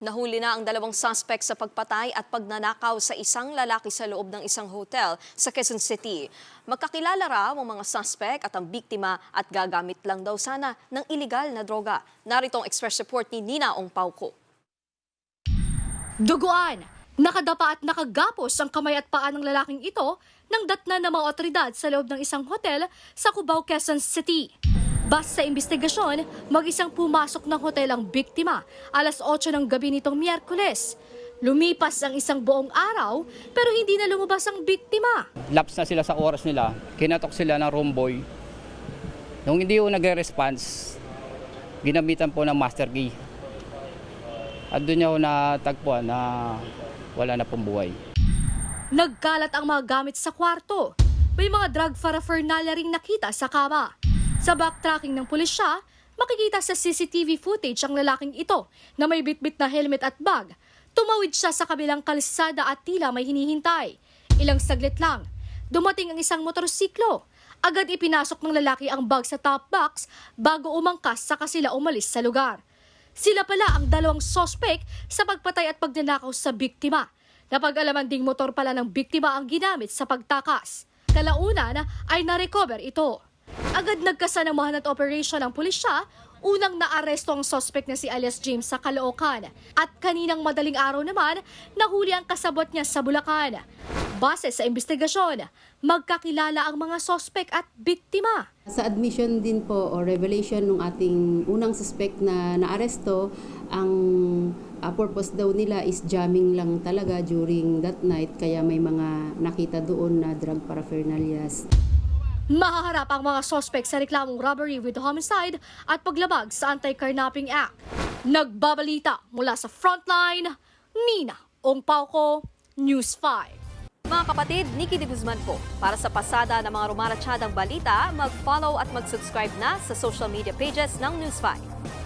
Nahuli na ang dalawang suspect sa pagpatay at pagnanakaw sa isang lalaki sa loob ng isang hotel sa Quezon City. Magkakilala raw ang mga suspect at ang biktima at gagamit lang daw sana ng iligal na droga. Narito ang express report ni Nina Ong Pauko. Duguan! Nakadapa at nakagapos ang kamay at paa ng lalaking ito nang datnan ng mga otoridad sa loob ng isang hotel sa Cubao, Quezon City. Base sa investigasyon, mag-isang pumasok ng hotel ang biktima alas 8 ng gabi nitong Miyerkules. Lumipas ang isang buong araw pero hindi na lumabas ang biktima. laps na sila sa oras nila, kinatok sila ng room boy. Nung hindi yung nagre-response, ginamitan po ng master key. At doon niya ho natagpuan na wala na pong buhay. Nagkalat ang mga gamit sa kwarto. May mga drug paraphernalia ring nakita sa kama. Sa backtracking ng pulisya, makikita sa CCTV footage ang lalaking ito na may bitbit na helmet at bag. Tumawid siya sa kabilang kalsada at tila may hinihintay. Ilang saglit lang, dumating ang isang motorsiklo. Agad ipinasok ng lalaki ang bag sa top box bago umangkas saka sila umalis sa lugar. Sila pala ang dalawang sospek sa pagpatay at pagnanakaw sa biktima. Napag-alaman ding motor pala ng biktima ang ginamit sa pagtakas. Kalaunan ay na-recover ito. Agad nagkasanamahan at operation ng pulisya, unang naaresto ang sospek na si alias James sa Caloocan. At kaninang madaling araw naman, nahuli ang kasabot niya sa Bulacan. Base sa investigasyon, magkakilala ang mga sospek at biktima. Sa admission din po o revelation ng ating unang suspect na naaresto, ang ah, purpose daw nila is jamming lang talaga during that night kaya may mga nakita doon na drug paraphernalias. Mahaharap ang mga sospek sa reklamong robbery with homicide at paglabag sa Anti-Carnapping Act. Nagbabalita mula sa frontline, Nina Ongpauko, News 5. Mga kapatid, Nikki de Guzman po. Para sa pasada ng mga rumaratsyadang balita, mag-follow at mag-subscribe na sa social media pages ng News 5.